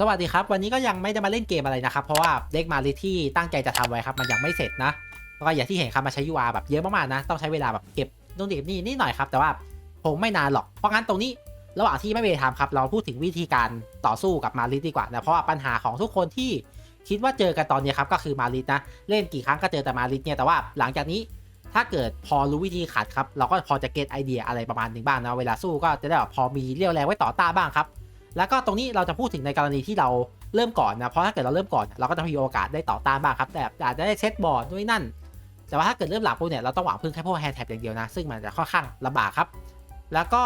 สวัสดีครับ วันนี้ก็ยังไม่ได้มาเล่นเกมอะไรนะครับ เพราะว่าเด็กมาลิที่ตั้งใจจะทำไว้ครับ มันยังไม่เสร็จนะแล้วก็อย่างที่เห็นครับมาใช้ UR แบบเยอะมากๆนะ ต้องใช้เวลาแบบเก็บนู่นเก็บนี่นิดหน่อยครับ แต่ว่าคงไม่นานหรอก เพราะงั้นตรงนี้ระหว่างที่ไม่ไปทำครับ เราพูดถึงวิธีการต่อสู้กับมาลิดีกว่านะ เพราะว่าปัญหาของทุกคนที่คิดว่าเจอกันตอนนี้ครับก็คือมาลินะ เล่นกี่ครั้งก็เจอแต่มาลิเนี่ยแต่ว่าหลังจากนี้ถ้าเกิดพอรู้วิธีขัดครับ เราก็พอจะเก็ตไอเดียอะไรประมาณหนึ่งบ้างนะเวลาสู้ก็จะได้แบบพอมีเรี่ยวแรงไว้ต่อต้านบ้างครับ แล้วก็ตรงนี้เราจะพูดถึงในกรณีที่เราเริ่มก่อนนะ เพราะถ้าเกิดเราเริ่มก่อน เราก็จะมีโอกาสได้ต่อต้านบ้างครับ แต่อาจจะได้เซตบอร์ดด้วยนั่น แต่ว่าถ้าเกิดเริ่มหลังปุ๊บเนี่ย เราต้องหวังพึ่งแค่พวกแฮนด์แท็บอย่างเดียวนะ ซึ่งมันจะค่อนข้างลำบากครับ แล้วก็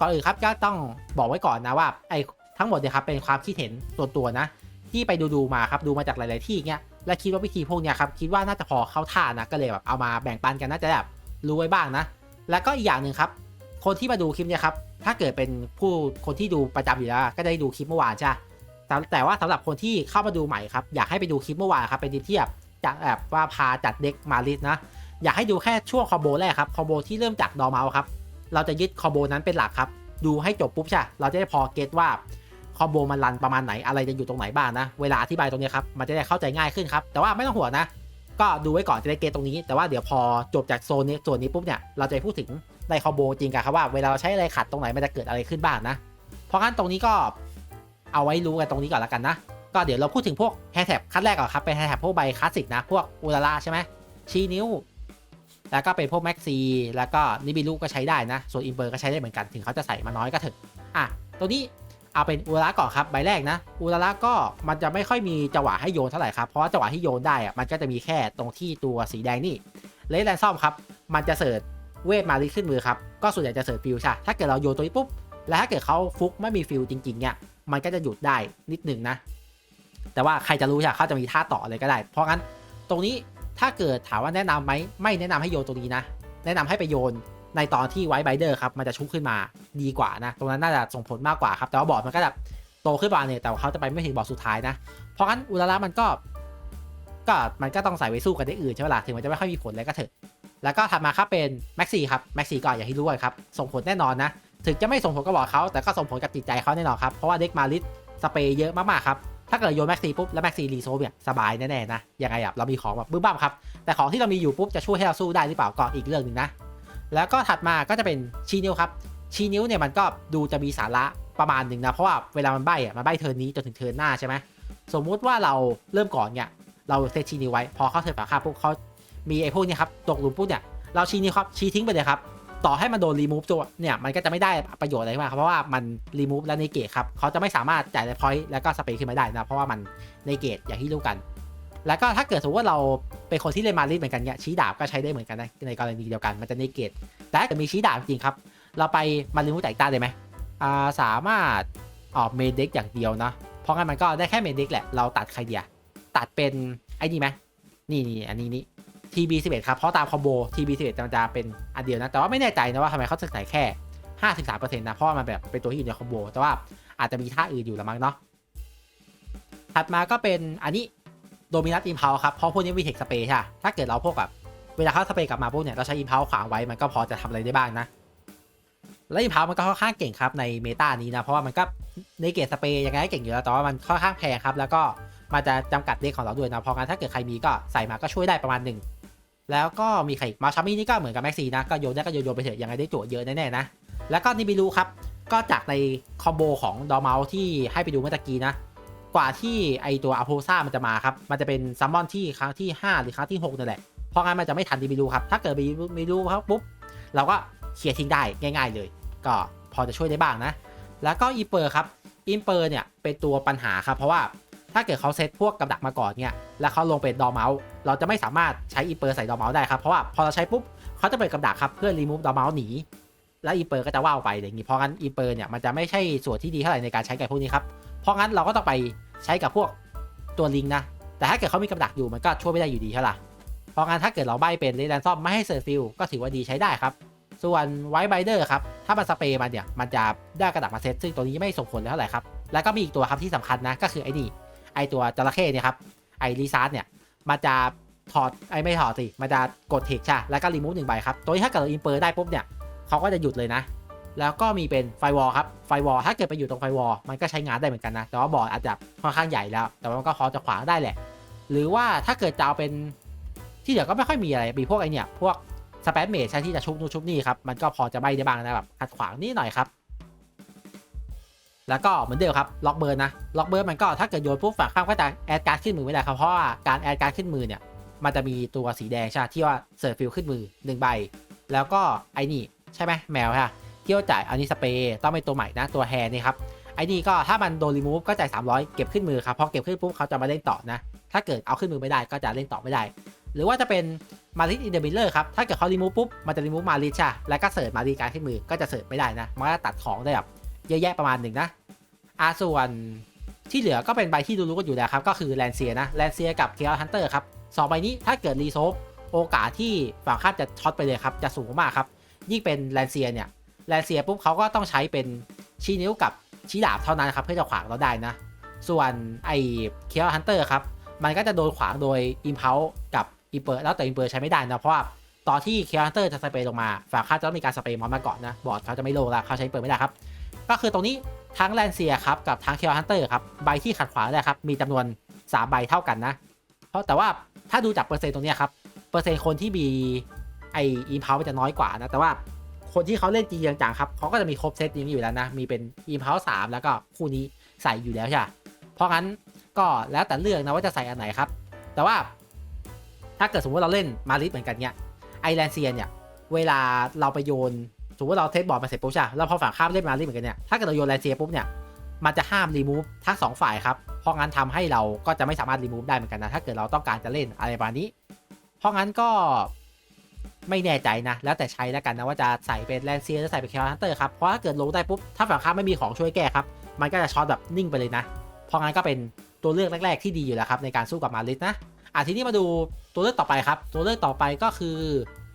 ก่อนอื่นครับก็ต้องบอกไว้ก่อนนะว่าไอ้ทั้งหมดเนี่ยครับเป็นความคิดเห็นส่วนตัวนะ ที่ไปดูดูมาครับ ดูมาจากหลาย ๆ ที่เงี้ย และคิดว่าวิธีพวกเนี้ยครับ คิดว่าน่าจะพอเข้าท่านะ ก็เลยแบบเอามาแบ่งปันกันน่าจะแบบรู้ไว้บ้างนะ แล้วก็อีกอย่างหนึ่งครับ คนที่มาดูคลิปเนี่ยครับ ถ้าเกิดเป็นผู้คนที่ดูประจำอยู่แล้วก็ได้ดูคลิปเมื่อวานใช่แต่แต่ว่าสำหรับคนที่เข้ามาดูใหม่ครับอยากให้ไปดูคลิปเมื่อวานครับเป็นเทียบจากแบบว่าพาจัดเด็กมาลิสนะอยากให้ดูแค่ช่วงคอมโบแรกครับคอมโบที่เริ่มจากดอร์เมาครับเราจะยึดคอมโบนั้นเป็นหลักครับดูให้จบปุ๊บใช่เราจะได้พอเก็ตว่าคอมโบมันรันประมาณไหนอะไรจะอยู่ตรงไหนบ้างนะเวลาอธิบายตรงนี้ครับมันจะได้เข้าใจง่ายขึ้นครับแต่ว่าไม่ต้องห่วงนะ ก็ดูไว้ก่อนจะได้เกตตรงนี้ แต่ว่าเดี๋ยวพอจบจากโซนนี้ส่วนนี้ปุ๊บเนี่ยเราจะพูดถึง ในคอมโบจริงกันครับว่าเวลาเราใช้อะไรขัดตรงไหนมันจะเกิดอะไรขึ้นบ้างนะ เพราะงั้นตรงนี้ก็เอาไว้รู้กันตรงนี้ก่อนแล้วกันนะ ก็เดี๋ยวเราพูดถึงพวกแฮชแท็บคัดแรกก่อนครับเป็นแฮชแท็บพวกใบคลาสสิกนะ พวกอุลาล่าใช่ไหมชี้นิ้ว แล้วก็เป็นพวกแม็กซีแล้วก็นิบิลูก็ใช้ได้นะ ส่วนอินเบอร์ก็ใช้ได้เหมือนกันถึงเขาจะใส่มาน้อยก็เถอะอะตัวนี้เอาเป็นอุลาล่าก่อนครับใบแรกนะอุลาล่าก็มันจะไม่ค่อยมีจังหวะให้โยนเท่าไหร่ครับเพราะจังหวะที่โยนได้อะมันก็จะมีแค่ตรงที่ตัวสีแดงนี่เลสแลนซอมครับมันจะเสิร์ช เวทมาลิขึ้นมือครับ ก็ส่วนใหญ่จะเสิร์ชฟิลใช่ถ้าเกิดเราโยนตัวนี้ปุ๊บ แล้วถ้าเกิดเขาฟุกไม่มีฟิลจริงๆเนี่ยมันก็จะหยุดได้นิดหนึ่งนะ แต่ว่าใครจะรู้ใช่เขาจะมีท่าต่ออะไรก็ได้ เพราะงั้นตรงนี้ถ้าเกิดถามว่าแนะนำไหมไม่แนะนำให้โยนตรงนี้นะ แนะนำให้ไปโยนในตอนที่ไวท์ไบเดอร์ครับมันจะชุบขึ้นมาดีกว่านะ ตรงนั้นน่าจะส่งผลมากกว่าครับ แต่ว่าบอร์ดมันก็แบบโตขึ้นมาเนี่ยแต่ว่าเขาจะไปไม่ถึงบอร์ดสุดท้ายนะ เพราะงั้นอุลาระมันก็ ก็มันก็ต้องใส่ไว้สู้กันได้อื่นใช่ไหมล่ะถึงมันจะไม่ค่อยมีผลอะไรก็เถอะ แล้วก็ถัดมาครับเป็นแม็กซี่ครับแม็กซี่ก็อย่างที่รู้กันครับส่งผลแน่นอนนะ ถึงจะไม่ส่งผลกับบอร์ดเขา แต่ก็ส่งผลกับจิตใจเขาแน่นอนครับ เพราะว่าเด็กมาลิสสเปย์เยอะมากๆครับถ้าเกิดโยนแม็กซี่ปุ๊บแล้วแม็กซี่รีโซฟเนี่ยสบายแน่ๆนะยังไงอะเรามีของแบบบึ้มบ้ามครับแต่ของที่เรามีอยู่ปุ๊บจะช่วยให้เราสู้ได้หรือเปล่าก็อีกเรื่องหนึ่งนะแล้วก็ถัดมาก็จะเป็นชี้นิ้วครับชี้นิ้วเนี่ยมันก็ดูจะมีสาระประมาณหนึ่งนะเพราะว่าเวลามันใบ้อะมันใบ้เทิร์นนี้จนถึงเทิร์นหน้าใช่ไหมสมมุติว่าเราเริ่มก่อนเนี่ยเราเซตชีนิ้วไว้พอเข้าเทิร์นฝาข้าปุ๊บเขา มีไอ้พวกนี้ครับตกหลุมปุ๊บเนี่ยเราชี้นิ้ครับชี้ทิ้งไปเลยครับต่อให้มันโดนรีมูฟตัวเนี่ยมันก็จะไม่ได้ประโยชน์อะไรมากเพราะว่ามันรีมูฟและในเกตครับเขาจะไม่สามารถจ่ายพอยต์แล้วก็สเปรย์ขึ้นมาได้นะเพราะว่ามันในเกตอย่างที่รู้กัน แล้วก็ถ้าเกิดสมมติว่าเราเป็นคนที่เล่นมาริสเหมือนกันเนี่ยชี้ดาบก็ใช้ได้เหมือนกันนะในกรณีเดียวกันมันจะในเกตแต่ถ้าเกิดมีชี้ดาบจริงครับ เราไปมาริมูจ่ายต้าได้ไหมอ่าสามารถออกเมดเด็กอย่างเดียวนะเพราะงั้นมันก็ได้แค่เมดเด็กแหละเราตัดใครเดียตัดเป็นไอ้นี่ไหมนี่นี่อันนี้นี่ TB11 ครับ เพราะตามคอมโบ TB11 มันจะเป็นอันเดียวนะ แต่ว่าไม่แน่ใจนะว่าทำไมเขาถึงใส่แค่ 53%นะ เพราะมันแบบเป็นตัวที่อยู่ในคอมโบ แต่ว่าอาจจะมีท่าอื่นอยู่ละมั้งเนาะ ถัดมาก็เป็นอันนี้โดมินัสอิมพาวครับ เพราะพวกนี้มีเทคสเปย์ใช่ปะถ้าเกิดเราพวกแบบเวลาเขาสเปย์กลับมาพวกเนี่ยเราใช้อิมพาวขวางไว้มันก็พอจะทำอะไรได้บ้างนะแล้วอิมพาวมันก็ค่อนข้างเก่งครับในเมตานี้นะ เพราะว่ามันก็ในเกตสเปย์ยังไงก็เก่งอยู่แล้วแต่ว่ามันค่อนข้างแพงครับ แล้วก็มันจะจำกัดเด็กของเราด้วยนะเพราะงั้นถ้าเกิดใครมีก็ใส่มาก็ช่วยได้ประมาณหนึ่ง แล้วก็มีใครมาชามี่นี่ก็เหมือนกับแม็กซีนะ ก็โยนได้ก็โยนไปเถอะยังไงได้โจทย์เยอะแน่ๆนะ แล้วก็นิบิลูครับ ก็จากในคอมโบของดอเมาที่ให้ไปดูเมื่อกี้นะ กว่าที่ไอตัวอโพซ่ามันจะมาครับ มันจะเป็นซัมมอนที่ครั้งที่ 5 หรือครั้งที่6นั่นแหละ เพราะงั้นมันจะไม่ทันนิบิลูครับ ถ้าเกิดมีบิลูครับปุ๊บ เราก็เคลียร์ทิ้งได้ง่าย ๆ เลย ก็พอจะช่วยได้บ้างนะ แล้วก็อีเปอร์ครับอิเปอร์เนี่ยเป็นตัวปัญหาครับ เพราะว่า ถ้าเกิดเขาเซตพวกกับดักมาก่อนเนี่ยแล้วเขาลงเป็นดอเมาส์เราจะไม่สามารถใช้อีเปอร์ใส่ดอเมาส์ได้ครับเพราะว่าพอเราใช้ปุ๊บเขาจะเปิดกับดักครับเพื่อรีมูฟดอเมาส์หนีแล้วอีเปอร์ก็จะว่าวไปอย่างนี้เพราะงั้นอีเปอร์เนี่ยมันจะไม่ใช่ส่วนที่ดีเท่าไหร่ในการใช้กับพวกนี้ครับเพราะงั้นเราก็ต้องไปใช้กับพวกตัวลิงนะแต่ถ้าเกิดเขามีกับดักอยู่มันก็ช่วยไม่ได้อยู่ดีเท่าไหร่เพราะงั้นถ้าเกิดเราใบเป็นเรแดนซอมไม่ให้เซอร์ฟิลก็ถือว่าดีใช้ได้ครับ ส่วนไวท์ไบเดอร์ครับถ้ามันสเปรย์มันเนี่ยมันจะได้กระดักมาเซตซึ่งตัวนี้ไม่ส่งผลเลยเท่าไหร่ครับแล้วก็มีอีกตัวครับที่สำคัญนะก็คือไอ้นี่ ไอตัวจระเข้เนี่ยครับไอรีซาร์ดเนี่ยมันจะถอดไอไม่ถอดสิมันจะกดเทคใช่แล้วก็รีมูฟหนึ่งใบครับ ตัวนี้ถ้าเกิดเราอินเปอร์ได้ปุ๊บเนี่ยเขาก็จะหยุดเลยนะ แล้วก็มีเป็นไฟวอลครับไฟวอลถ้าเกิดไปอยู่ตรงไฟวอลมันก็ใช้งานได้เหมือนกันนะแต่ว่าบอร์ดอาจจะค่อนข้างใหญ่แล้ว แต่ว่ามันก็พอจะขวางได้แหละ หรือว่าถ้าเกิดจะเอาเป็นที่เหลือก็ไม่ค่อยมีอะไรมีพวกไอเนี่ยพวกสเปซเมทใช้ที่จะชุบนู่นชุบนี่ครับมันก็พอจะใบได้บ้างนะแบบขัดขวางนิดหน่อยครับ แล้วก็เหมือนเดิมครับล็อกเบิร์นนะล็อกเบิร์นมันก็ถ้าเกิดโยนปุ๊บฝั่งข้ามก็จะแอดการ์ดขึ้นมือไม่ได้ครับเพราะว่าการแอดการ์ดขึ้นมือเนี่ยมันจะมีตัวสีแดงใช่ไหมที่ว่าเสิร์ฟฟิลขึ้นมือหนึ่งใบ แล้วก็ไอ้นี่ใช่ไหมแมวค่ะที่ว่าจ่ายอันนี้สเปรย์ต้องเป็นตัวใหม่นะตัวแฮร์นี่ครับไอ้นี่ก็ถ้ามันโดนรีมูฟก็จ่าย300 เก็บขึ้นมือครับพอเก็บขึ้นปุ๊บเขาจะมาเล่นต่อนะ ถ้าเกิดเอาขึ้นมือไม่ได้ก็จะเล่นต่อไม่ได้ หรือว่าจะเป็นมาริสอินเดอร์มิลเลอร์ครับถ้าเกิดเขารีมูฟปุ๊บมันจะรีมูฟมาริสใช่แล้วก็เสิร์ฟมาริการขึ้นมือก็จะเสิร์ฟไม่ได้นะมันก็ตัดของได้แบบ เยอะแยะประมาณหนึ่งนะอาส่วนที่เหลือก็เป็นใบที่รู้ๆกันอยู่แล้วครับ ก็คือแลนเซียนะแลนเซียกับเคียร์ฮันเตอร์ครับสองใบนี้ถ้าเกิดรีโซฟโอกาสที่ฝั่งข้ามจะช็อตไปเลยครับ จะสูงมากครับ ยิ่งเป็นแลนเซียเนี่ยแลนเซียปุ๊บเขาก็ต้องใช้เป็นชี้นิ้วกับชี้ดาบเท่านั้นครับเพื่อจะขวางเราได้นะ ส่วนไอ้เคียวฮันเตอร์ครับ มันก็จะโดนขวางโดยอิมเพลกับอิมเปอร์แล้วแต่อิมเปอร์ใช้ไม่ได้นะ เพราะว่าตอนที่เคียวฮันเตอร์จะสเปรย์ลงมา ฝั่งข้ามจะต้องมีการสเปรย์มอนมาก่อนนะ บอร์ดเขาจะไม่โลงละเขาใช้เปอร์ไม่ได้ครับ ก็คือตรงนี้ทั้งแลนเซียครับกับทั้งเคียวฮันเตอร์ครับใบที่ขัดขวางเลยครับมีจำนวน3ใบเท่ากันนะ เพราะแต่ว่าถ้าดูจากเปอร์เซ็นต์ตรงนี้ครับเปอร์เซ็นต์คนที่มีไออิมพาวมันจะน้อยกว่านะแต่ว่าคนที่เขาเล่นจริงจังครับเขาก็จะมีครบเซตนี้อยู่แล้วนะมีเป็นอิมพาวสามแล้วก็คู่นี้ใส่อยู่แล้วใช่ปะเพราะงั้นก็แล้วแต่เลือกนะว่าจะใส่อันไหนครับ แต่ว่าถ้าเกิดสมมติเราเล่นมาริสเหมือนกันเนี้ยไอแลนเซียเนี่ยเวลาเราไปโยน สมมติเราเทสบอร์ดมาเสร็จปุ๊บใช่ปะแล้วพอฝั่งข้ามเล่นมาริสเหมือนกันเนี่ย ถ้าเกิดเราโยนแลนเซียปุ๊บเนี่ย มันจะห้ามรีมูฟทั้งสองฝ่ายครับ เพราะงั้นทำให้เราก็จะไม่สามารถรีมูฟได้เหมือนกันนะ ถ้าเกิดเราต้องการจะเล่นอะไรประมาณนี้ เพราะงั้นก็ไม่แน่ใจนะ แล้วแต่ใช้แล้วกันนะว่าจะใส่เป็นแลนเซียหรือใส่เป็นเคลฮันเตอร์ครับ เพราะถ้าเกิดลงได้ปุ๊บ ถ้าฝั่งข้ามไม่มีของช่วยแก้ครับ มันก็จะช็อตแบบนิ่งไปเลยนะ เพราะงั้นก็เป็นตัวเลือกแรก ๆที่ดีอยู่แล้วครับในการสู้กับมาริสนะอะทีนี้มาดูตัวเลือกต่อไปครับ ตัวเลือกต่อไปก็คือ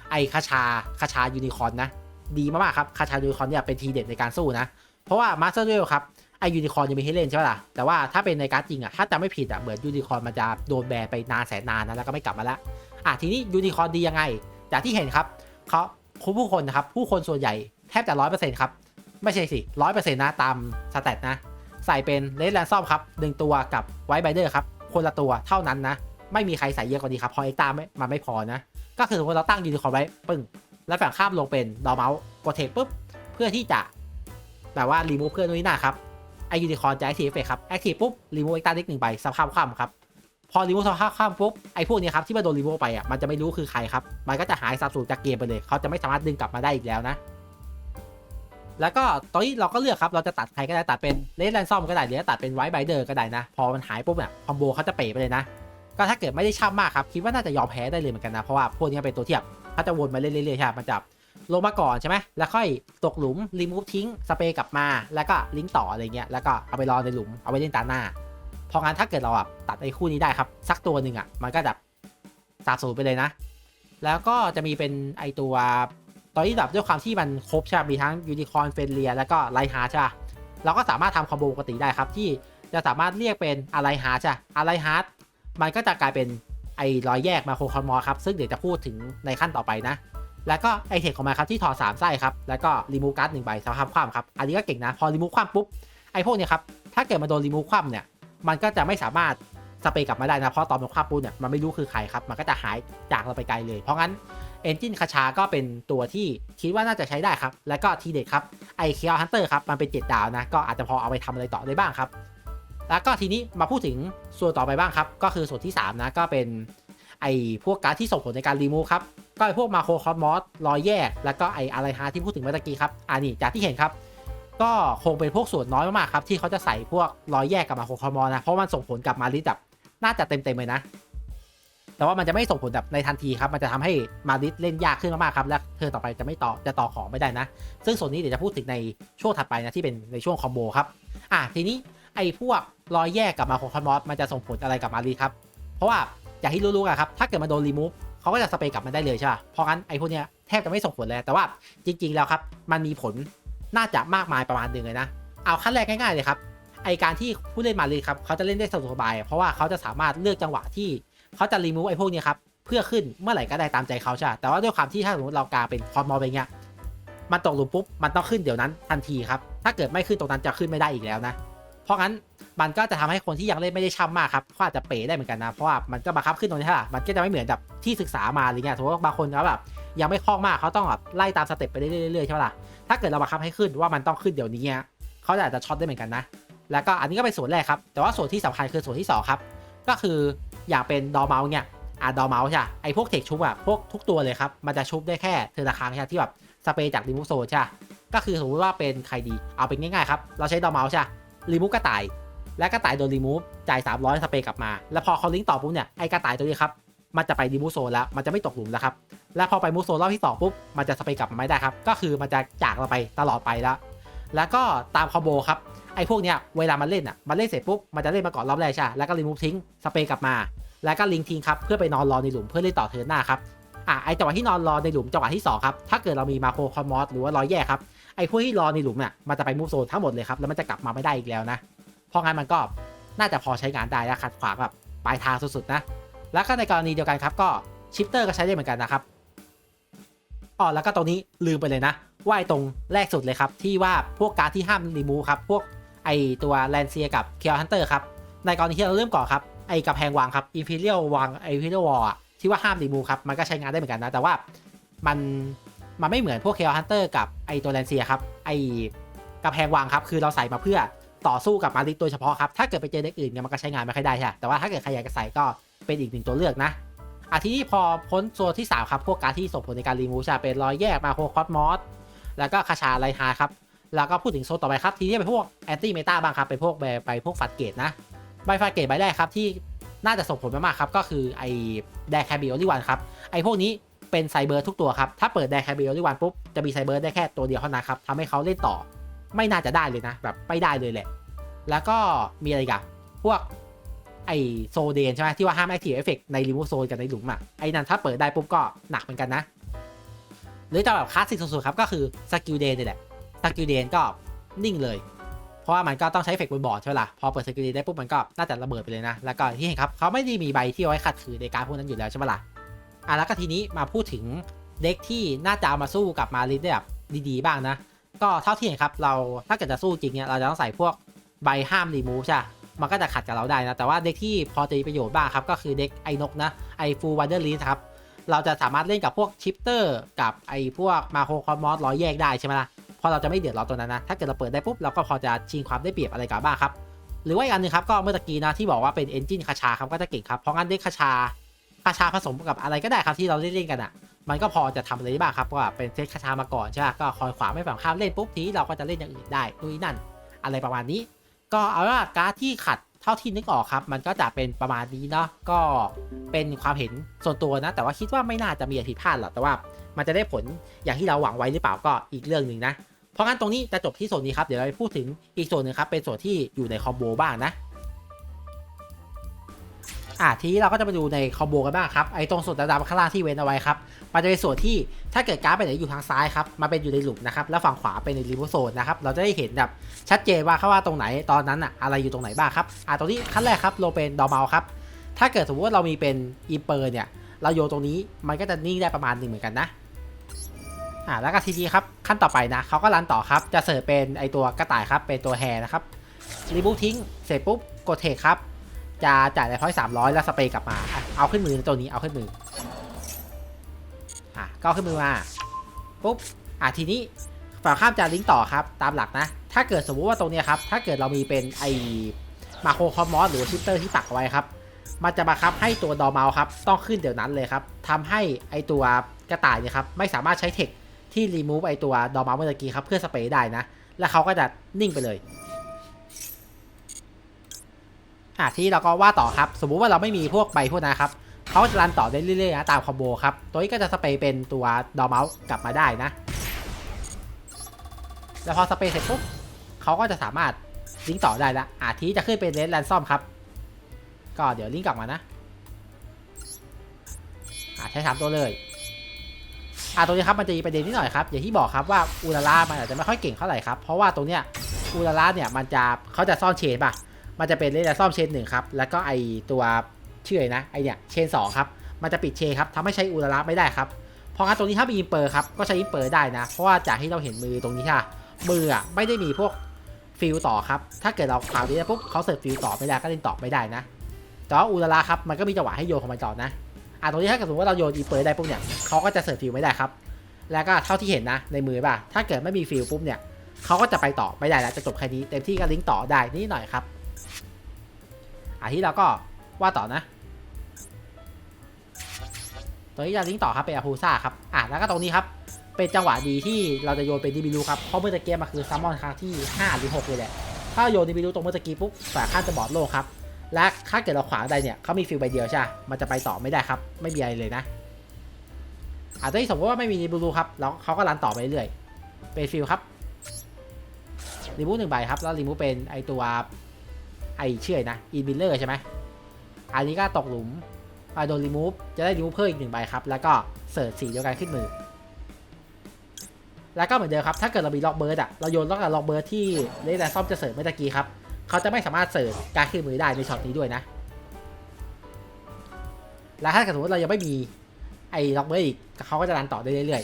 ไอคาชาคาชายูนิคอนนะ ดีมากๆครับคาชายูนิคอนเนี่ยเป็นทีเด็ดในการสู้นะ เพราะว่ามาสเตอร์เดลครับไอยูนิคอนยังมีให้เล่นใช่ไหมล่ะ แต่ว่าถ้าเป็นในการ์ดจริงอะถ้าจะไม่ผิดอะเหมือนยูนิคอนมันจะโดนแบนไปนานแสนนานนะแล้วก็ไม่กลับมาละอะทีนี้ยูนิคอนดียังไงจากที่เห็นครับเขาผู้คนนะครับผู้คนส่วนใหญ่แทบจะร้อยเปอร์เซ็นต์ครับไม่ใช่สิร้อยเปอร์เซ็นต์นะตามสแตทนะ ใส่เป็นเลสแลนซอมครับหนึ่งตัวกับไวท์ไบเดอร์ครับคนละตัวเท่านั้นนะ ไม่มีใครใส่เยอะกว่านี้ครับพราะเอ็กตาไม่มันไม่พอนะ ก็คือสมมติเราตั้งยูนิคอร์นไว้ปึ้ง แล้วฝั่งข้ามลงเป็นดอเมาส์กดเทคปุ๊บ เพื่อที่จะแบบว่ารีมูฟเพื่อนนู่นนี่นั่นครับไอยูนิคอร์นจะแอคทีฟเฟครับแอคทีฟปุ๊บรีมูฟเอ็กตาเล็กหนึ่งใบสภาพคว่ำครับพอรีมูฟสภาพคว่ำปุ๊บไอพวกนี้ครับที่มาโดนรีมูฟไปอะมันจะไม่รู้คือใครครับมันก็จะหายสับสูญจากเกมไปเลยเขาจะไม่สามารถดึงกลับมาได้อีกแล้วนะ แล้วก็ตอนนี้เราก็เลือกครับเราจะตัดใครก็ได้ตัดเป็นเลสแลนซอมก็ได้หรือตัดเป็นไวท์ไบเดอร์ก็ได้นะ พอมันหายปุ๊บเนี่ยคอมโบเขาจะเป๋ไปเลยนะก็ถ้าเกิดไม่ได้ช่ำมากครับคิดว่าน่าจะยอมแพ้ได้เลยเหมือนกันนะเพราะว่าพวกนี้เป็นตัวเทียบ เขาจะวนมาเรื่อยๆใช่ไหมมันจะลงมาก่อนใช่ไหมแล้วค่อยตกหลุมรีมูฟทิ้งสเปรย์กลับมา แล้วก็ลิงก์ต่ออะไรเงี้ยแล้วก็เอาไปรอในหลุมเอาไว้เล่นตาหน้าพราะงั้นถ้าเกิดเราอะตัดไอ้คู่นี้ได้ครับ สักตัวหนึ่งอะมันก็จะสาบสูญไปเลยนะ แล้วก็จะมีเป็นไอตัวตอนนี้แบบด้วยความที่มันครบใช่ไหมมีทั้งยูนิคอร์นเฟนเลียแล้วก็ไลฮาร์ใช่ะเราก็สามารถทำคอมโบปกติได้ครับที่จะสามารถเรียกเป็นอะไรฮาร์ใช่อะไรฮาร์มันก็จะกลายเป็น ไอ้รอยแยกมาโคคอนมอครับซึ่งเดี๋ยวจะพูดถึงในขั้นต่อไปนะ แล้วก็ไอเทคของมันครับที่ถอดสามไส้ครับแล้วก็รีมูฟการ์ดหนึ่งใบสภาพคว่ำครับอันนี้ก็เก่งนะพอรีมูฟคว่ำปุ๊บไอพวกเนี้ยครับถ้าเกิดมาโดนรีมูฟคว่ำเนี่ยมันก็จะไม่สามารถสเปรย์กลับมาได้นะเพราะตอนมันคว่ำปุ๊บเนี่ยมันไม่รู้คือใครครับมันก็จะหายจากเราไปไกลเลย เพราะงั้นเอนจินคาชาก็เป็นตัวที่คิดว่าน่าจะใช้ได้ครับ แล้วก็ทีเด็ดครับไอเคียวฮันเตอร์ครับมันเป็นเจ็ดดาวนะก็อาจจะพอเอาไปทำอะไรต่อได้บ้างครับ แล้วก็ทีนี้มาพูดถึงส่วนต่อไปบ้างครับ ก็คือส่วนที่สามนะก็เป็นไอพวกการที่ส่งผลในการรีมูฟครับ ก็ไอพวกมาโครคอสมอสรอยแยก แล้วก็ไออะไรฮาที่พูดถึงเมื่อตะกี้ครับอ่านี่จากที่เห็นครับ ก็คงเป็นพวกส่วนน้อยมากๆครับที่เขาจะใส่พวกรอยแยกกับมาโครคอสมอสนะเพราะมันส่งผลกับมาริสแบบน่าจะเต็มๆเลยนะ แต่ว่ามันจะไม่ส่งผลแบบในทันทีครับมันจะทำให้มาริสเล่นยากขึ้นมากๆครับและเธอต่อไปจะไม่ต่อจะต่อของไม่ได้นะ ซึ่งส่วนนี้เดี๋ยวจะพูดถึงในช่วงถัดไปนะที่เป็นในช่วงคอมโบครับอะทีนี้ ไอ้พวกรอยแยกกับมาโครคอสมอสมันจะส่งผลอะไรกับมาริสครับ เพราะว่าอย่างที่รู้ๆกันครับ ถ้าเกิดมาโดนรีมูฟเขาก็จะสเปรย์กลับมาได้เลยใช่ป่ะ เพราะงั้นไอ้พวกเนี้ยแทบจะไม่ส่งผลเลย แต่ว่าจริง ๆ แล้วครับ มันมีผลน่าจะมากมายประมาณหนึ่งเลยนะ เอาขั้นแรกง่ายๆเลยครับ ไอการที่ผู้เล่นมาเลยครับเขาจะเล่นได้สะดวกสบาย เพราะว่าเขาจะสามารถเลือกจังหวะที่เขาจะรีมูฟไอ้พวกเนี้ยครับเพื่อขึ้นเมื่อไหร่ก็ได้ตามใจเขาใช่ปะแต่ว่าด้วยความที่ถ้าสมมติเรากาเป็นคอมมอลไปเงี้ย มันตกหลุมปุ๊บ มันต้องขึ้นเดี๋ยวนั้นทันทีครับ ถ้าเกิดไม่ขึ้นตรงนั้นจะขึ้นไม่ได้อีกแล้วนะ เพราะงั้นมันก็จะทำให้คนที่ยังเล่นไม่ได้ช่ำมากครับเขาอาจจะเป๋ได้เหมือนกันนะ เพราะว่ามันก็บังคับขึ้นตรงนี้ใช่ปะมันก็จะไม่เหมือนแบบที่ศึกษามาอะไรเงี้ยถือว่าบางคนเขาแบบยังไม่คล่องมากเขาต้องแบบไล่ตามสเต็ปไปเรื่อยๆใช่ปะล่ะถ้าเกิดเราบังคับให้ขึ้นว่ามันต้องขึ้นเดี๋ยวนี้เขาอาจจะช็อตได้เหมือนกันนะแล้วก็อันนี้ก็เป็นส่วนแรกครับ แต่ว่าส่วนที่สำคัญคือส่วนที่สองครับก็คืออย่างเป็นดอเมาส์เนี่ยอะดอเมาส์ใช่ปะไอพวกเทคชุบอะพวกทุกตัวเลยครับมันจะชุบได้แค่เทอร์ละครั้งใช่ที่แบบสเปรย์จากรีมูโซใช่ก็คือสมมติว่าเป็นใครดีเอาเป็นง่ายๆครับเราใช้ดอเมาส์ใช่ รีมูฟกระต่าย และกระต่ายโดนรีมูฟจ่าย 300 สเปรย์กลับมา แล้วพอเขาลิงก์ต่อปุ๊บเนี่ยไอกระต่ายตัวนี้ครับมันจะไปรีมูฟโซนแล้วมันจะไม่ตกหลุมแล้วครับ และพอไปมูฟโซนรอบที่สองปุ๊บมันจะสเปร์กลับมาไม่ได้ครับ ก็คือมันจะจากเราไปตลอดไปแล้ว แล้วก็ตามคอมโบครับไอ้พวกเนี้ยเวลามันเล่นอะมันเล่นเสร็จปุ๊บมันจะเล่นมาก่อนรอบแรกใช่แล้วก็รีมูฟทิ้งสเปร์กลับมา แล้วก็ลิงก์ทิ้งครับเพื่อไปนอนรอในหลุมเพื่อเล่นต่อเทิร์นหน้าครับอะไอจังหวะที่นอนรอในหลุมจังหวะที่สองครับถ้าเกิดเรามีมาโครคอมมอสหรือว่ารอยแยกครับ ไอ้พวกที่รอในหลุมเนี่ยมันจะไปมูฟโซนทั้งหมดเลยครับแล้วมันจะกลับมาไม่ได้อีกแล้วนะเพราะงั้นมันก็น่าจะพอใช้งานได้และขัดขวางแบบปลายทางสุดๆนะแล้วก็ในกรณีเดียวกันครับก็ชิปเตอร์ก็ใช้ได้เหมือนกันนะครับอ๋อแล้วก็ตรงนี้ลืมไปเลยนะว่าไอ้ตรงแรกสุดเลยครับที่ว่าพวกการที่ห้ามรีมูฟครับพวกไอตัวแลนเซียกับเคียวฮันเตอร์ครับในกรณีที่เราเริ่มก่อนครับไอกระแพงวางครับอินฟิเรียลวางไออิเรียลวอลที่ว่าห้ามรีมูฟครับมันก็ใช้งานได้เหมือนกันนะแต่ว่ามัน มันไม่เหมือนพวกเคียวฮันเตอร์กับไอตัวแลนเซียครับไอกระแพงวางครับคือเราใส่มาเพื่อต่อสู้กับมาริโดยเฉพาะครับ ถ้าเกิดไปเจอเด็กอื่นเนี่ยมันก็ใช้งานไม่ค่อยได้ใช่ไหมแต่ว่าถ้าเกิดใครอยากจะใส่ก็เป็นอีกหนึ่งตัวเลือกนะอาทีนี้พอพ้นโซนที่สามครับพวกการที่ส่งผลในการรีมูฟจะเป็นรอยแยกมาโคคอสมอสแล้วก็คาชาไลฮาครับ แล้วก็พูดถึงโซนต่อไปครับ ทีนี้เป็นพวกแอนตี้เมตาบ้างครับ เป็นพวกใบใบพวกฟัดเกตนะใบฟัดเกตใบแรกครับที่น่าจะส่งผลมากๆครับ ก็คือไอแดคแคบิโอลิวันครับ ไอพวกนี้ เป็นไซเบอร์ทุกตัวครับ ถ้าเปิดแดคแคบิโอลิวันปุ๊บ จะมีไซเบอร์ได้แค่ตัวเดียวเท่านั้นครับทำให้เขาเล่นต่อ ไม่น่าจะได้เลยนะ แบบไม่ได้เลยแหละ แล้วก็มีอะไรกับพวกไอโซเดนใช่ไหมที่ว่าห้ามแอคทีฟเอฟเฟกในรีมูโซนกับในหลุมอะไอนั้นถ้าเปิดได้ปุ๊บก็หนักเหมือนกันนะ หรือจะแบบคลาสสิกสุดๆครับก็คือสกิลเดนนี่แหละสกิลเดนก็นิ่งเลย เพราะว่ามันก็ต้องใช้เอฟเฟกต์บนบอร์ดใช่ไหมล่ะ พอเปิดสกิลเดนได้ปุ๊บมันก็น่าจะระเบิดไปเลยนะ แล้วก็ที่เห็นครับเขาไม่ได้มีใบที่เอาไว้ขัดขืนในการพวกนั้นอยู่แล้วใช่ไหมล่ะ อะแล้วก็ทีนี้มาพูดถึงเด็กที่น่าจะเอามาสู้กับมาริสได้แบบดีๆบ้างนะ ก็เท่าที่เห็นครับเราถ้าเกิดจะสู้จริงเนี่ยเราจะต้องใส่พวกใบห้ามรีมูฟใช่มันก็จะขัดกับเราได้นะ แต่ว่าเด็กที่พอจะมีประโยชน์บ้างครับ ก็คือเด็กไอ้นกนะไอ้ฟูวันเดอร์ลีสครับเราจะสามารถเล่นกับพวกชิปเตอร์กับไอ้พวกมาโครคอมมอสร้อยแยกได้ใช่ไหมล่ะพราะเราจะไม่เดือดร้อนตัวนั้นนะ ถ้าเกิดเราเปิดได้ปุ๊บเราก็พอจะชิงความได้เปรียบอะไรกับบ้างครับ หรือว่าอีกอันหนึงครับก็เมื่อตะกี้นะที่บอกว่าเป็นเอนจินคาชาครับก็จะเก่งครับ เพราะงั้นเด็กคาชา คาชาผสมกับอะไรก็ได้ครับที่เราเล่นๆกันอะ มันก็พอจะทำอะไรได้บ้างครับเพราะว่าเป็นเซตคาชามาก่อนใช่ไหมก็คอยขวางไม่ฝั่งข้ามเล่นปุ๊บทีนี้เราก็จะเล่นอย่างอื่นได้นู่นนนั่น อะไรประมาณนี้ ก็เอาว่าการ์ดที่ขัดเท่าที่นึกออกครับ มันก็จะเป็นประมาณนี้เนาะก็เป็นความเห็นส่วนตัวนะ แต่ว่าคิดว่าไม่น่าจะมีอะไรผิดพลาดหรอกแต่ว่ามันจะได้ผลอย่างที่เราหวังไว้หรือเปล่าก็อีกเรื่องหนึ่งนะเพราะงั้นตรงนี้จะจบที่ส่วนนี้ครับเดี๋ยวเราไปพูดถึงอีกส่วนหนึ่งครับเป็นส่วนที่อยู่ในคอมโบบ้างนะ อะทีนี้เราก็จะมาดูในคอมโบกันบ้างครับไอ้ตรงส่วนดำๆข้างล่างที่เว้นเอาไว้ครับมันจะเป็นส่วนที่ถ้าเกิดการ์ดไปไหนอยู่ทางซ้ายครับมาเป็นอยู่ในหลุมนะครับแล้วฝั่งขวาเป็นในรีโวโซนนะครับเราจะได้เห็นแบบชัดเจนว่าเขาว่าตรงไหนตอนนั้นอะอะไรอยู่ตรงไหนบ้างครับอะตรงนี้ขั้นแรกครับโลเป็นดอเมาครับถ้าเกิดสมมติว่าเรามีเป็นอีเปอร์เนี่ยเราโยนตรงนี้มันก็จะนิ่งได้ประมาณหนึ่งเหมือนกันนะอ่าแล้วก็ทีนี้ครับขั้นต่อไปนะเขาก็รันต่อครับจะเสิร์ฟเป็นไอตัวกระต่ายครับเป็นตัวแฮร์นะครับรีบูทิ้งเสร็จปุ๊บกดเทคครับ จะจ่ายในพอยสามร้อยแล้วสเปรย์กลับมา เอาขึ้นมือตัวนี้เอาขึ้นมือ อะก็เอาขึ้นมือมาปุ๊บ อะทีนี้ฝั่งข้ามจะลิงก์ต่อครับ ตามหลักนะ ถ้าเกิดสมมุติว่าตรงนี้ครับ ถ้าเกิดเรามีเป็นไอมาโครคอมมอสหรือชิปเตอร์ที่ตักเอาไว้ครับ มันจะบังคับให้ตัวดอเมาครับ ต้องขึ้นเดี๋ยวนั้นเลยครับทำให้ไอตัวกระต่ายเนี่ยครับ ไม่สามารถใช้เทคที่รีมูฟไอตัวดอเมาเมื่อกี้ครับ เพื่อสเปรย์ได้นะ แล้วเขาก็จะนิ่งไปเลย อะที่เราก็ว่าต่อครับ สมมุติว่าเราไม่มีพวกใบพวกนั้นครับเขาจะรันต่อได้เรื่อยๆนะตามคอมโบครับ ตัวนี้ก็จะสเปรย์เป็นตัวดอเมาส์กลับมาได้นะ แล้วพอสเปรย์เสร็จปุ๊บเขาก็จะสามารถลิงต่อได้ล้วอาทีจะขึ้นเป็นเลนแลนซอมครับ ก็เดี๋ยวลิงกลับมานะอะใช้สามตัวเลยอะตรงนี้ครับมันจะมีประเด็นนิดหน่อยครับอย่างที่บอกครับว่าอูราล่ามันอาจจะไม่ค่อยเก่งเท่าไหร่ครับเพราะว่าตรงเนี้ยอูราล่าเนี่ยมันจะเขาจะซ่อนเชนป่ะ มันจะเป็นเลนซ่อมเชนหนึ่งครับ แล้วก็ไอตัวชื่อนะไอเนี่ยเชนสองครับ มันจะปิดเชนครับทำให้ใช้อุลาระไม่ได้ครับพราะงั้นตรงนี้ถ้ามีอินเปอร์ครับ ก็ใช้อินเปอร์ได้นะ เพราะว่าจากที่เราเห็นมือตรงนี้ค่ะมืออะไม่ได้มีพวกฟิลต่อครับ ถ้าเกิดเราขวางนี้ปุ๊บเขาเสิร์ฟฟิลต่อไม่ได้ก็เล่นต่อไม่ได้นะ แต่ว่าอุลาระครับมันก็มีจังหวะให้โยนของมันต่อนะอะตรงนี้ถ้าเกิดสมมติว่าเราโยนอินเปอร์ได้ปุ๊บเนี่ยเขาก็จะเสิร์ฟฟิลไม่ได้ครับ แล้วก็เท่าที่เห็นนะในมือป่ะ ถ้าเกิดไม่มีฟิลปุ๊บเนี่ยเขาก็จะไปต่อไม่ได้แล้วจะจบแค่นี้เต็มที่ก็ลิงก์ต่อได้นิดหน่อยครับ อะที่เราก็ว่าต่อนะ ตัวนี้จะลิงต่อครับเป็นอาฮูซ่าครับ อะแล้วก็ตรงนี้ครับ เป็นจังหวะดีที่เราจะโยนเป็นดิบิลูครับเพราะเมื่อตะเกียมันคือซัมมอนครั้งที่ 5 หรือ 6 เลยแหละ ถ้าโยนดิบิลูตรงเมื่อตะกี้ปุ๊บฝ่ายข้างจะบอดโลกครับ และถ้าเกิดเราขวางใดเนี่ยเขามีฟิลใบเดียวใช่มันจะไปต่อไม่ได้ครับ ไม่มีอะไรเลยนะอาจจะสมมติว่าไม่มีดิบิลูครับแล้วเขาก็รันต่อไปเรื่อยเป็นฟิลครับรีมูฟหนึ่งใบครับ แล้วรีมูฟเป็นไอตัว ไอเชื่อนะอินบิลเลอร์ใช่ไหมอันนี้ก็ตกหลุมอ่าโดนรีมูฟจะได้รีมูฟเพิ่มอีกหนึ่งใบครับ แล้วก็เสิร์ชสีเดียวกันขึ้นมือ แล้วก็เหมือนเดิมครับ ถ้าเกิดเรามีล็อกเบิร์ดอะเราโยนล็อกกับล็อกเบิร์ดที่เลนแซ่อมจะเสิร์ชเมื่อตะกี้ครับเขาจะไม่สามารถเสิร์ชการขึ้นมือได้ในช็อตนี้ด้วยนะ แล้วถ้าสมมติเรายังไม่มีไอ้ล็อกเบิร์ดอีกเขาก็จะรันต่อได้เรื่อย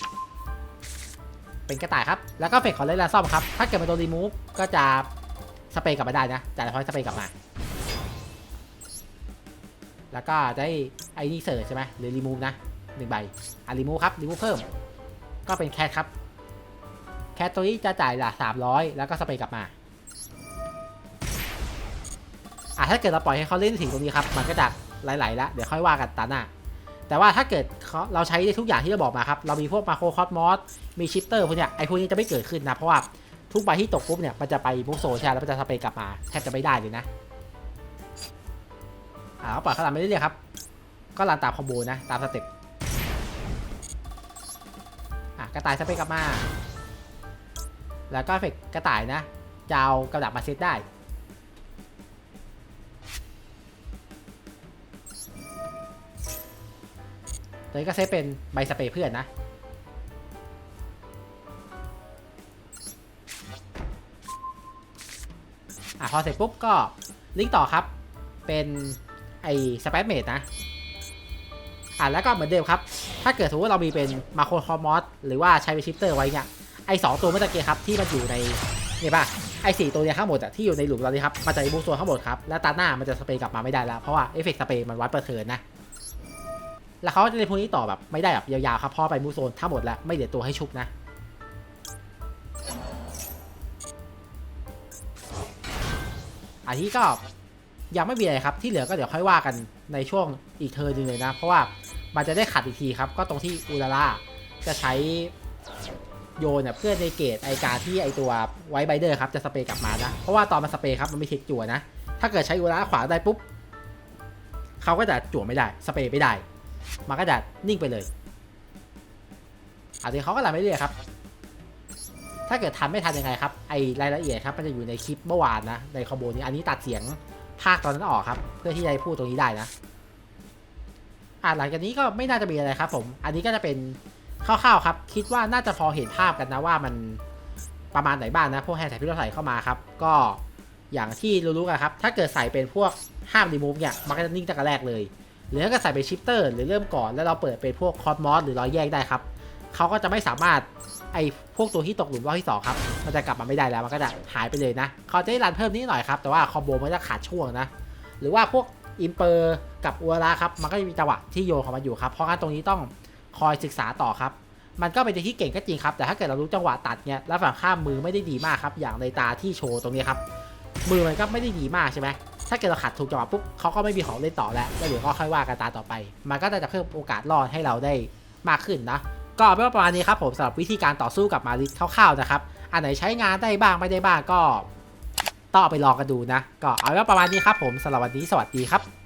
ๆ เป็นกระต่ายครับ แล้วก็เฟกของเลนแซ่อมครับ ถ้าเกิดมันโดนรีมูฟก็จะ สเปรย์กลับมาได้นะจ่ายพอยต์สเปรย์กลับมา แล้วก็ได้ไอ้นี่เสิร์ชใช่ไหมหรือรีมูฟนะหนึ่งใบอะรีมูฟครับรีมูฟเพิ่ม ก็เป็นแคทครับ แคทตัวนี้จะจ่ายละสามร้อยแล้วก็สเปรย์กลับมาอะถ้าเกิดเราปล่อยให้เขาเล่นถึงตรงนี้ครับ มันก็จะไหลๆแล้วเดี๋ยวค่อยว่ากันตาหน้า แต่ว่าถ้าเกิดเขาเราใช้ได้ทุกอย่างที่เราบอกมาครับ เรามีพวกมาโครคอสมอสมีชิปเตอร์พวกเนี้ยไอ้พวกนี้จะไม่เกิดขึ้นนะ เพราะว่า ทุกใบที่ตกปุ๊บเนี่ยมันจะไปมุกโซใช่ไหมแล้วมันจะสเปรย์กลับมาแทบจะไม่ได้เลยนะอ่าก็ปล่อยขลันไปเรื่อยครับ ก็ลันตามคอมโบนะ ตามสเต็ปอะกระต่ายสเปกกลับมา แล้วก็เฟกกระต่ายนะจะเอากระดับมาเซตได้ตัวนี้ก็เซตเป็นใบสเปรย์เพื่อนนะ พอเสร็จปุ๊บก็ลิงก์ต่อครับ เป็นไอ้สเปซเมดนะ อะแล้วก็เหมือนเดิมครับ ถ้าเกิดสมมติว่าเรามีเป็นมาโครคอมอสหรือว่าใช้เป็นชิปเตอร์ไว้เนี่ย ไอ้สองตัวเมื่อกี้ครับที่มันอยู่ในเนี่ยป่ะ ไอ้สี่ตัวเนี่ยข้างหมดอะที่อยู่ในหลุมเรานี้ครับมันจะบูโซนข้างหมดครับ แล้วตาหน้ามันจะสเปรย์กลับมาไม่ได้แล้ว เพราะว่าเอฟเฟกต์สเปรย์มันวัดเปอร์เทิร์นนะ แล้วเขาจะเล่นพวกนี้ต่อแบบไม่ได้แบบยาวๆครับ เพราะไปบูโซนทั้งหมดแล้วไม่เหลือตัวให้ชุบนะ อันนี้ก็ยังไม่มีอะไรครับ ที่เหลือก็เดี๋ยวค่อยว่ากันในช่วงอีกเทอร์นหนึงเลยนะ เพราะว่ามันจะได้ขัดอีกทีครับ ก็ตรงที่อุลาร่าจะใช้โยนเนี่ยเพื่อในเกตไอการที่ไอตัวไวท์ไบเดอร์ครับจะสเปรย์กลับมานะ เพราะว่าตอนมันสเปรย์ครับมันไม่เช็คจั่วนะ ถ้าเกิดใช้อุลาราขวาได้ปุ๊บเขาก็จะจั่วไม่ได้สเปรย์ไม่ได้ มันก็จะนิ่งไปเลยอันนี้เขาก็ทำไปเรื่อยครับ ถ้าเกิดทันไม่ทันยังไงครับไอรายละเอียดครับมันจะอยู่ในคลิปเมื่อวานนะในคอมโบนี้อันนี้ตัดเสียงภาคตอนนั้นออกครับ เพื่อที่จะพูดตรงนี้ได้นะอ่าหลังจากนี้ก็ไม่น่าจะมีอะไรครับ ผม อันนี้ก็จะเป็นคร่าวๆครับ คิดว่าน่าจะพอเห็นภาพกันนะว่ามันประมาณไหนบ้างนะพวกแฮนด์แท็กที่เราใส่เข้ามาครับ ก็อย่างที่รู้ๆกันครับ ถ้าเกิดใส่เป็นพวกห้ามรีมูฟเนี่ยมันก็จะนิ่งตั้งแต่แรกเลย หรือถ้าเกิดใส่เป็นชิปเตอร์หรือเริ่มก่อนแล้วเราเปิดเป็นพวกคอร์ดมอสหรือรอยแยกได้ครับเขาก็จะไม่สามารถ ไอ้พวกตัวที่ตกหลุมรอบที่สองครับมันจะกลับมาไม่ได้แล้วมันก็จะหายไปเลยนะเขาจะได้รันเพิ่มนิดหน่อยครับแต่ว่าคอมโบมันจะขาดช่วงนะหรือว่าพวกอิมเปอร์กับอัวราครับมันก็จะมีจังหวะที่โยนของมันอยู่ครับเพราะงั้นตรงนี้ต้องคอยศึกษาต่อครับ มันก็เป็นที่เก่งก็จริงครับแต่ถ้าเกิดเรารู้จังหวะตัดเนี่ยแล้วฝั่งข้ามมือไม่ได้ดีมากครับอย่างในตาที่โชว์ตรงนี้ครับมือมันก็ไม่ได้ดีมากใช่ไหมถ้าเกิดเราขัดถูกจังหวะปุ๊บเขาก็ไม่มีของเล่นต่อแล้วแล้วเดี๋ยวก็ค่อยว่ากันตาต่อไป มันก็จะเพิ่มโอกาสรอดให้เราได้มากขึ้นนะ ก็เป็นว่าประมาณนี้ครับผมสำหรับวิธีการต่อสู้กับมาริสคร่าวๆนะครับ อันไหนใช้งานได้บ้างไม่ได้บ้างก็ต้องเอาไปลองกันดูนะ ก็เอาเป็นว่าประมาณนี้ครับผมสำหรับวันนี้สวัสดีครับ